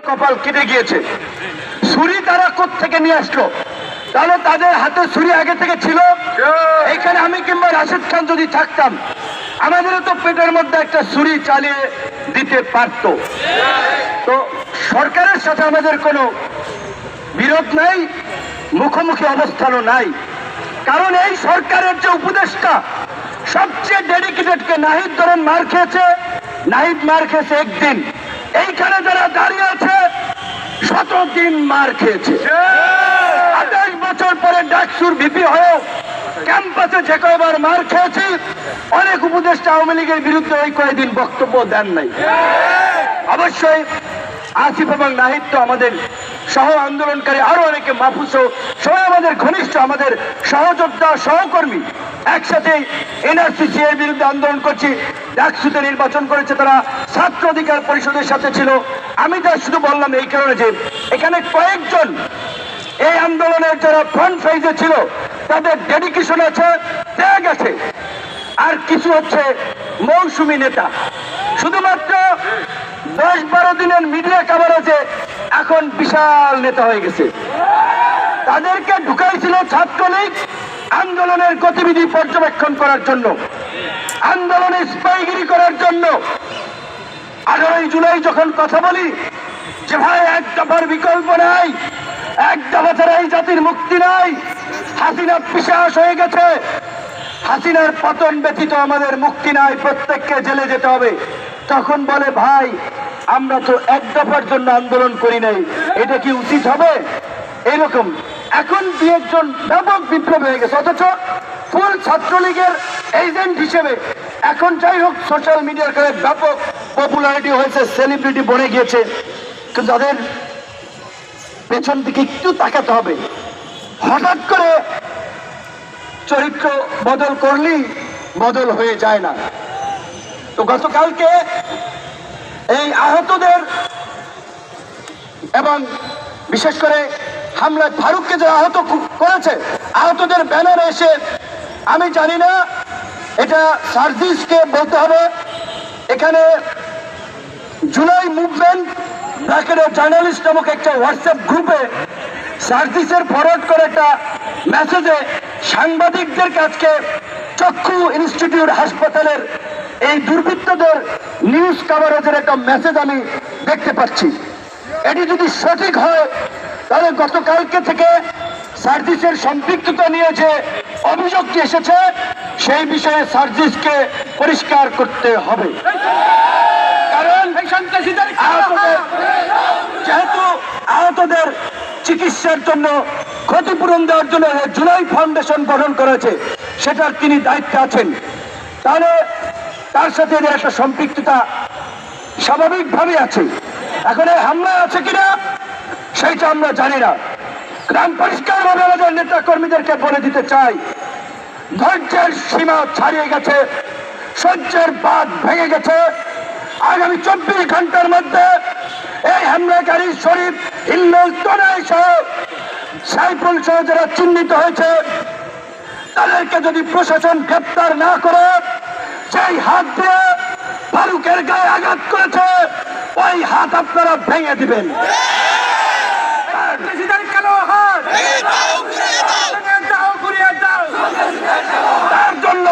কপাল কেটে গিয়েছে। ছুরি তারা থেকে নিয়ে আসলো? তাহলে তাদের হাতে ছুরি আগে থেকে ছিল? এখানে আমি কিংবা রাশেদ খান যদি থাকতাম, আমাদেরও তো পেটের মধ্যে একটা ছুরি চালিয়ে দিতে পারতো। তো সরকারের সাথে আমাদের কোনো বিরোধ নাই, মুখোমুখি অবস্থানও নাই। কারণ এই সরকারের যে উপদেষ্টা, সবচেয়ে ডেডিকেটেডকে নাহিদ ধরেন মার খেয়েছে, নাহিদ মার খেয়েছে একদিন। এইখানে যারা দাঁড়িয়ে আছে শত দিন মার খেয়েছে। আঠাশ বছর পরে ডাকসুর ভিপি হয়েও ক্যাম্পাসে যে কয়বার মার খেয়েছি অনেক উপদেষ্টা আওয়ামী লীগের বিরুদ্ধে ওই কয়েকদিন বক্তব্য দেন নাই। অবশ্যই আসিফ এবং নাহিদ তো আমাদের সহ আন্দোলনকারী আরও অনেকে মাহফুজ সবাই আমাদের ঘনিষ্ঠ আমাদের সহযোদ্ধা সহকর্মী একসাথে এনআরসিসি এর বিরুদ্ধে আন্দোলন করছি। ডাকসুতে নির্বাচন করেছে তারা, ছাত্র অধিকার পরিষদের সাথে ছিল। আমি যা শুধু বললাম এই কারণে যে, এখানে কয়েকজন এই আন্দোলনের যারা ফ্রন্ট ফেজে ছিল, তাদের ডেডিকেশন আছে, ত্যাগ আছে। আর কিছু হচ্ছে মৌসুমী নেতা। শুধুমাত্র দশ বারো দিনের মিডিয়া কাভারেজে এখন বিশাল নেতা হয়ে গেছে। তাদেরকে ঢুকাইছিল ছাত্রলীগ আন্দোলনের গতিবিধি পর্যবেক্ষণ করার জন্য। আন্দোলনে স্পাইগিরি করার জন্য আঠারোই জুলাই যখন কথা বলি, যে ভাই, এক দফার বিকল্প নাই, এক দফা ছাড়া এই জাতির মুক্তি নাই। হাসিনা পিসাস হয়ে গেছে। হাসিনার পতন ব্যতীত আমাদের মুক্তি নাই, প্রত্যেককে জেলে যেতে হবে। তখন বলে, ভাই, আমরা তো এক দফার জন্য আন্দোলন করি নাই। এটা কি উচিত হবে? এরকম। এখন দু একজন ব্যাপক বিপ্লব হয়ে গেছে। অথচ ফুল ছাত্রলীগের এজেন্ট হিসেবে। এখন যাই হোক সোশ্যাল মিডিয়ার কাছে ব্যাপক পপুলারিটি হয়েছে সেলিব্রিটি বনে গিয়েছে। কিন্তু তাদের পেছন দিকে একটু তাকাতে হবে। হঠাৎ করে চরিত্র বদল করলেই বদল হয়ে যায় না। তো গতকালকে এই আহতদের এবং বিশেষ করে হামলায় ফারুককে যারা আহত করেছে, আহতদের ব্যানারে এসে আমি জানি না, এটা সার্জিসকে বলতে হবে। এখানে জুলাই মুভমেন্ট ব্র্যাকেটের জার্নালিস্ট নামক একটা হোয়াটসঅ্যাপ গ্রুপে সার্জিসের ফরওয়ার্ড করে একটা মেসেজে সাংবাদিকদের কাছকে চক্ষু ইনস্টিটিউট হাসপাতালের এই দুর্বৃত্তদের নিউজ কাভারেজের একটা মেসেজ আমি দেখতে পাচ্ছি। এটি যদি সঠিক হয়, তাহলে গতকালকে থেকে সার্জিসের সম্পৃক্ততা নিয়ে যে অভিযোগটি এসেছে সেই বিষয়ে সার্জিসকে পরিষ্কার করতে হবে। কারণ যেহেতু আহতদের চিকিৎসার জন্য ক্ষতিপূরণ দেওয়ার জন্য জুলাই ফাউন্ডেশন গঠন করেছে সেটার তিনি দায়িত্বে আছেন। তাহলে তার সাথে এদের একটা সম্পৃক্ততা স্বাভাবিকভাবে আছে। এখন এই হামলা আছে কিনা সেইটা আমরা জানি না। গ্রাম পরিষ্কারভাবে আমাদের নেতা কর্মীদেরকে বলে দিতে চাই। ধৈর্যের সীমা ছাড়িয়ে গেছে। সহ্যের বাদ ভেঙে গেছে। আগামী চব্বিশ ঘণ্টার মধ্যে এই হামলাকারী শরীফ ইল্লুল সহ সহ যারা চিহ্নিত হয়েছে, তাদেরকে যদি প্রশাসন গ্রেপ্তার না করে সেই হাত দিয়ে ফারুকের গায়ে আঘাত করেছে, ওই হাত আপনারা ভেঙে দিবেন।